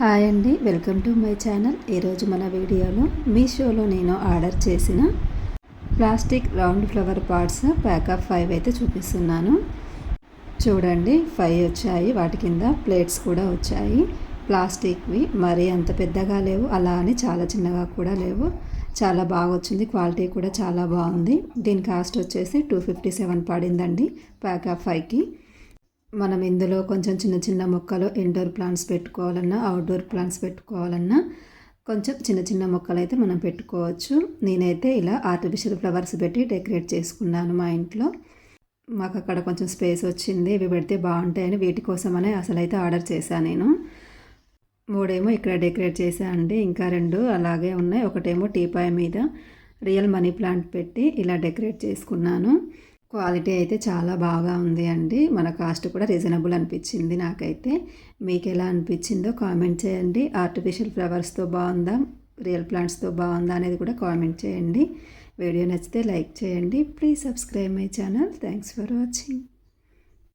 Hi అండి welcome to my channel. ఈరోజు మన వీడియోలో మీషోలో నేను ఆర్డర్ చేసిన plastic round flower parts pack of five అయితే చూపిస్తున్నాను. చూడండి ఫైవ్ వచ్చాయి. వాటి కింద ప్లేట్స్ కూడా వచ్చాయి. ప్లాస్టిక్వి మరీ అంత పెద్దగా లేవు. అలా అని చాలా చిన్నగా కూడా లేవు. చాలా బాగా వచ్చింది. క్వాలిటీ కూడా చాలా బాగుంది. దీని కాస్ట్ వచ్చేసి టూ ఫిఫ్టీ సెవెన్ పడిందండి ప్యాక్ ఆఫ్ ఫైవ్కి. మనం ఇందులో కొంచెం చిన్న చిన్న మొక్కలు ఇండోర్ ప్లాంట్స్ పెట్టుకోవాలన్నా అవుట్డోర్ ప్లాంట్స్ పెట్టుకోవాలన్నా కొంచెం చిన్న చిన్న మొక్కలు అయితే మనం పెట్టుకోవచ్చు. నేనైతే ఇలా ఆర్టిఫిషియల్ ఫ్లవర్స్ పెట్టి డెకరేట్ చేసుకున్నాను మా ఇంట్లో. మాకు అక్కడ కొంచెం స్పేస్ వచ్చింది. ఇవి పెడితే బాగుంటాయని వీటి కోసమనే అసలు అయితే ఆర్డర్ చేశాను నేను. మూడేమో ఇక్కడ డెకరేట్ చేశాను అండి. ఇంకా రెండు అలాగే ఉన్నాయి. ఒకటేమో టీపాయ్ మీద రియల్ మనీ ప్లాంట్ పెట్టి ఇలా డెకరేట్ చేసుకున్నాను. క్వాలిటీ అయితే చాలా బాగా ఉంది అండి. మన కాస్ట్ కూడా రీజనబుల్ అనిపించింది నాకైతే. మీకు ఎలా అనిపించిందో కామెంట్ చేయండి. ఆర్టిఫిషియల్ ఫ్లవర్స్తో బాగుందా? రియల్ ప్లాంట్స్తో బాగుందా అనేది కూడా కామెంట్ చేయండి. వీడియో నచ్చితే లైక్ చేయండి. Please subscribe my channel. Thanks for watching.